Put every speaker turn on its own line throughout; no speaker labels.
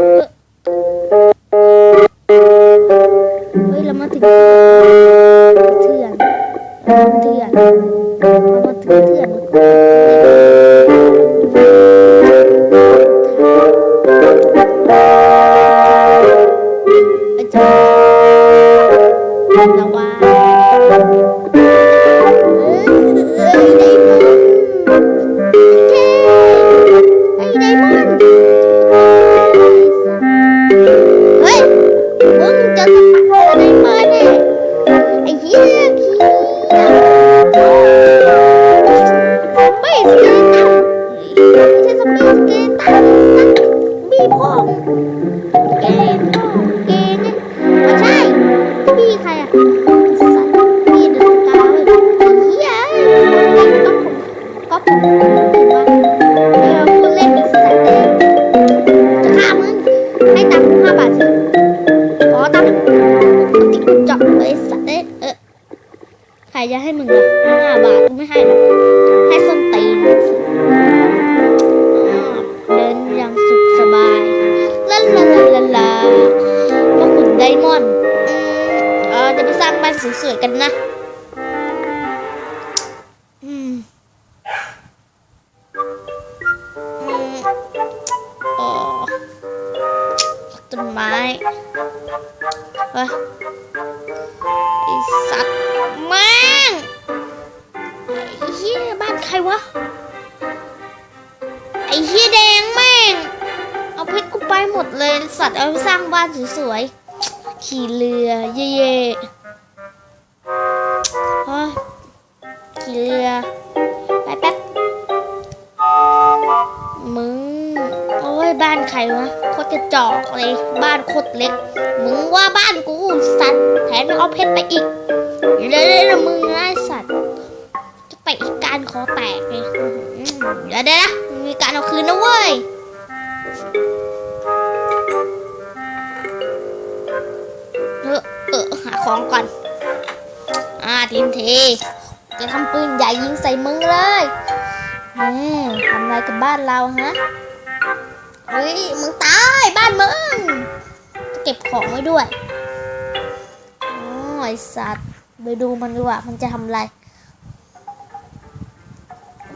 เฮ้ยเรามาถึงเถื่อนเรามาเถื่อนเรามาถึงเถื่อนไอ้เจ้า เฮ้ยมึง จะให้มึงห้าบาทกูไม่ให้หรอกให้ส้นตีนสิอ้าวเดินอย่างสุขสบายลาลาลาลาลาพ่อขุนไดมอนด์อืมเออจะไปสร้างบ้านสวยๆกันนะต้นไม้เฮ้ยไอสัตว์ วะ ไอ้เฮียแดงแม่ง เอาเพชรกูไปหมดเลย สัตว์เอาไปสร้างบ้านสวยๆ ขี่เรือ เย่ๆเฮ้ยขี่เรือ ไปแป๊บ มึง โอ้ย บ้านใครวะ โคตรจะจอกเลย บ้านโคตรเล็ก มึงว่าบ้านกูสัตว์แถมเอาเพชรไปอีกเดี๋ยวเดี๋ยวมึงนะไอ้สัตว์จะเตะอี การคอแตกเลยเดี๋ยวเดี๋ยวนะมีการเอาคืนนะเว้ยเออเออหาของก่อน อ่าทีมทีจะทำปืนใหญ่ยิงใส่มึงเลยอืมทำอะไรกับบ้านเราฮะเฮ้ยมึงตายบ้านมึงเก็บของไว้ด้วยอ๋อไอสัตว์ ไปดูมันดีกว่า มันจะทำอะไร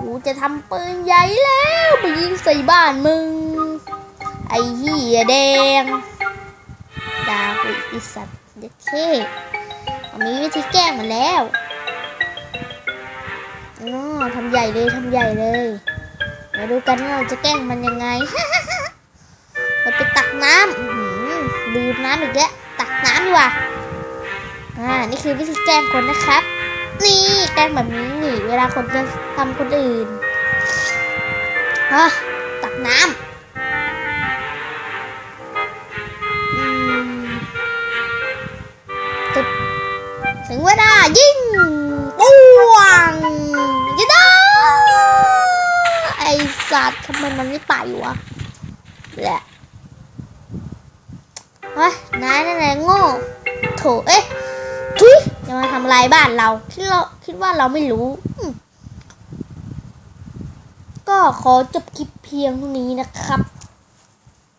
กูจะทำปืนใหญ่แล้วไปยิงใส่บ้านมึง ไอ้เหี้ยแดงดาวิไอสัตว์เด็กเท่มีวิธีแก้มันแล้วอ๋อทำใหญ่เลยทำใหญ่เลยมาดูกันว่าเราจะแกล้งมันยังไงเราไปตักน้ำอื้อหือลืมน้ำอีกแล้วตักน้ำดีกว่าอ่า นี่คือวิธีแกล้งคนนะครับ นี่ แกล้งแบบนี้หนีเวลาคนจะทำคนอื่นอะตักน้ำถึงเวลายิงปวงยิงได้ไอสัตว์ทำไมมันไม่ไปวะแหละเฮ้ยนายนั่นแหละโง่โถเอ๊ะ มาทำลายบ้านเราคิดเราคิดว่าเราไม่รู้ ก็ขอจบคลิปเพียงเท่านี้นะครับ